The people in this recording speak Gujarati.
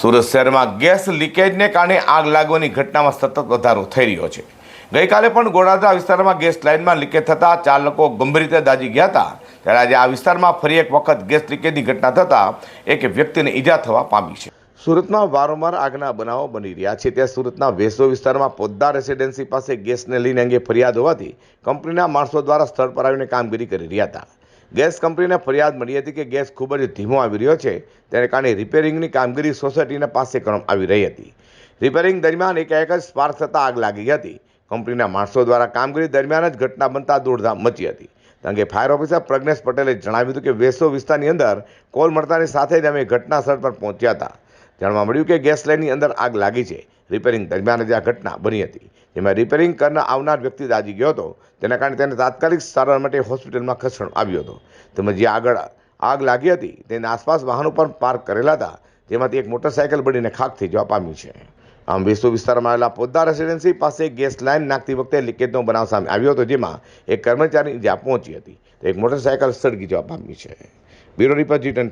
સુરત શહેરમાં ગેસ લીકેજને કારણે આગ લાગવાની ઘટનામાં સતત વધારો થઈ રહ્યો છે. ગઈકાલે પણ ગોળાદરા વિસ્તારમાં ગેસ લાઇનમાં લીકેજ થતાં ચાર લોકો ગંભીર રીતે દાજી ગયા હતા. ત્યારે આજે આ વિસ્તારમાં ફરી એક વખત ગેસ લીકેજની ઘટના થતાં એક વ્યક્તિને ઈજા થવા પામી છે. સુરતમાં વારંવાર આગના બનાવો બની રહ્યા છે. ત્યાં સુરતના વેસો વિસ્તારમાં પોદ્દા રેસિડેન્સી પાસે ગેસને લઈને અંગે ફરિયાદ હોવાથી કંપનીના માણસો દ્વારા સ્થળ પર આવીને કામગીરી કરી રહ્યા હતા. ગેસ કંપનીને ફરિયાદ મળી હતી કે ગેસ ખૂબ જ ધીમો આવી રહ્યો છે. તેને કારણે રિપેરિંગની કામગીરી સોસાયટીના પાસે કરવામાં આવી રહી હતી. રિપેરિંગ દરમિયાન એક એક જ સ્પાર્ક થતાં આગ લાગી હતી. કંપનીના માણસો દ્વારા કામગીરી દરમિયાન જ ઘટના બનતા દોડધામ મચી હતી. કે ફાયર ઓફિસર પ્રજ્ઞેશ પટેલે જણાવ્યું હતું કે વેસો વિસ્તારની અંદર કોલ મળતાની સાથે જ અમે ઘટના સ્થળ પર પહોંચ્યા હતા. જાણવા મળ્યું કે ગેસ લાઇનની અંદર આગ લાગી છે. રિપેરિંગ દરમિયાન જ આ ઘટના બની હતી. જેમાં રિપેરિંગ કરનાર આવનાર વ્યક્તિ દાજી ગયો હતો. તેના કારણે તેને તાત્કાલિક સારવાર માટે હોસ્પિટલમાં ખસેડવામાં આવ્યો હતો. તેમજ જે આગળ આગ લાગી હતી, તેની આસપાસ વાહનો પણ પાર્ક કરેલા હતા. જેમાંથી એક મોટરસાયકલ બળીને ખાક થઈ જવા પામ્યું છે. આમ વિશ્વ વિસ્તારમાં આવેલા પોદ્દાર રેસિડેન્સી પાસે ગેસ લાઇન નાખતી વખતે લીકેજનો બનાવ સામે આવ્યો હતો, જેમાં એક કર્મચારી જ્યાં પહોંચી હતી. તો એક મોટરસાયકલ સળગી જવા પામી છે. બ્યુરો રિપોર્ટ જી ટેન